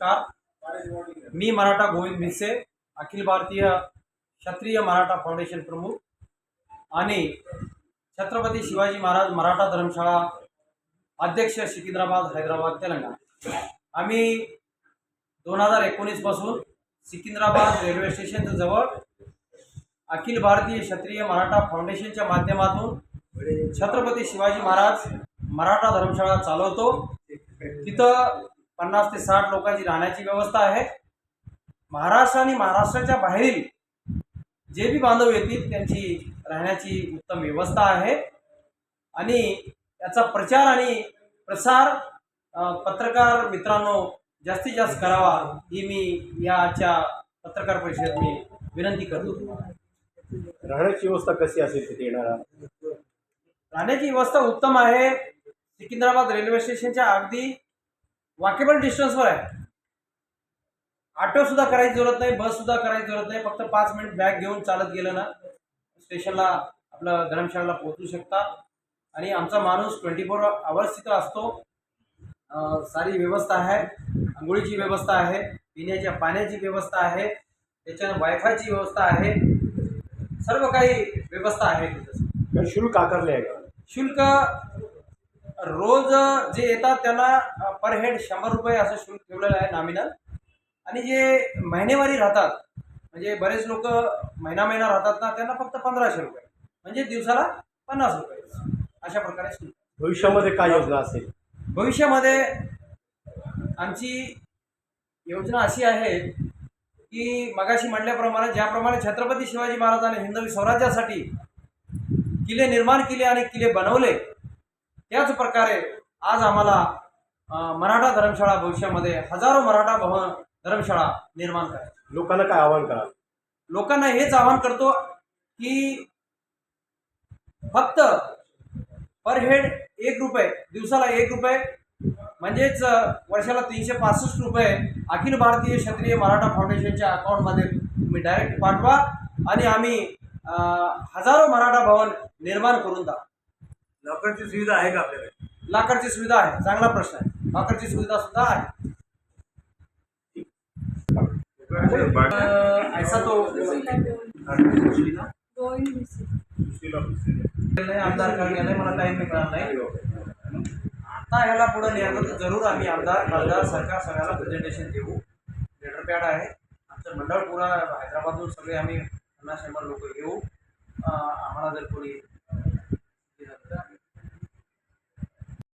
नमस्कार. मी मराठा गोविंद भिसे अखिल भारतीय क्षत्रिय मराठा फाउंडेशन प्रमुख आणि छत्रपती शिवाजी महाराज मराठा धर्मशाळा अध्यक्ष सिकिंद्राबाद हैदराबाद तेलंगणा. आम्ही दोन हजार एकोणीसपासून सिकिंद्राबाद रेल्वे स्टेशनच्या जवळ अखिल भारतीय क्षत्रिय मराठा फाउंडेशनच्या माध्यमातून छत्रपती शिवाजी महाराज मराठा धर्मशाळा चालवतो. तिथं पन्नास ते साठ लोकांची राहण्याची व्यवस्था आहे. महाराष्ट्र आणि महाराष्ट्राच्या बाहेरील जे बी बांधव येतील त्यांची राहण्याची उत्तम व्यवस्था आहे. आणि याचा प्रचार आणि प्रसार पत्रकार मित्रांनो जास्तीत जास्त करावा ही मी याच्या पत्रकार परिषदेत मी विनंती करतो. राहण्याची व्यवस्था कशी असेल तिथे येणारा राहण्याची व्यवस्था उत्तम आहे. सिकिंद्राबाद रेल्वे स्टेशनच्या अगदी वॉकेबल डिस्टन्सवर आहे. ऑटो सुद्धा करायची जरूरत नाही बस सुद्धा करायची जरूरत नाही फक्त पाच मिनिट बॅग घेऊन चालत गेलं ना स्टेशनला आपलं धर्मशाळेला पोहोचू शकता. आणि आमचा माणूस ट्वेंटी फोर आवर्स तिथं असतो. सारी व्यवस्था आहे आंघोळीची व्यवस्था आहे पिण्याच्या पाण्याची व्यवस्था आहे त्याच्यानं वायफायची व्यवस्था आहे. सर्व काही व्यवस्था आहे तिथं. शुल्क आकारले आहे का? शुल्क रोज जे येतात त्यांना पर हेड शंभर रुपये असं शुल्क ठेवलेलं आहे नॉमिनल आणि जे महिनेवारी राहतात म्हणजे बरेच लोक महिना महिना राहतात ना त्यांना फक्त पंधराशे रुपये म्हणजे दिवसाला पन्नास रुपये. अशा प्रकारे शुल्क भविष्यामध्ये काय योजना असेल? भविष्यामध्ये आमची योजना अशी आहे की मगाशी म्हटल्याप्रमाणे ज्याप्रमाणे छत्रपती शिवाजी महाराजांनी हिंदवी स्वराज्यासाठी किल्ले निर्माण केले आणि किल्ले बनवले त्याच प्रकारे आज आम्हाला मराठा धर्मशाळा भविष्यामध्ये हजारो मराठा भवन धर्मशाळा निर्माण करायची लोकांना काय आवाहन करा लोकांना हेच आवाहन करतो की फक्त पर हेड एक रुपये दिवसाला एक रुपये म्हणजेच वर्षाला तीनशे पासष्ट रुपये अखिल भारतीय क्षत्रिय मराठा फाउंडेशनच्या अकाउंटमध्ये तुम्ही डायरेक्ट पाठवा आणि आम्ही हजारो मराठा भवन निर्माण करून द्या लॉकरची सुविधा आहे का आपल्याकडे? लाकडची सुविधा आहे. चांगला प्रश्न आहे. लाकडची सुविधा सुद्धा आहे. ऐसा तो आमदार करण्याला नाही मला टाईम मिळणार नाही. आता ह्याला पुढे तर जरूर आम्ही आमदार खासदार सरकार सगळ्याला प्रेझेंटेशन देऊ. लेटर पॅड आहे. आमचं मंडळ पुरा हैदराबादहून सगळे आम्ही पन्नास शंभर लोक येऊ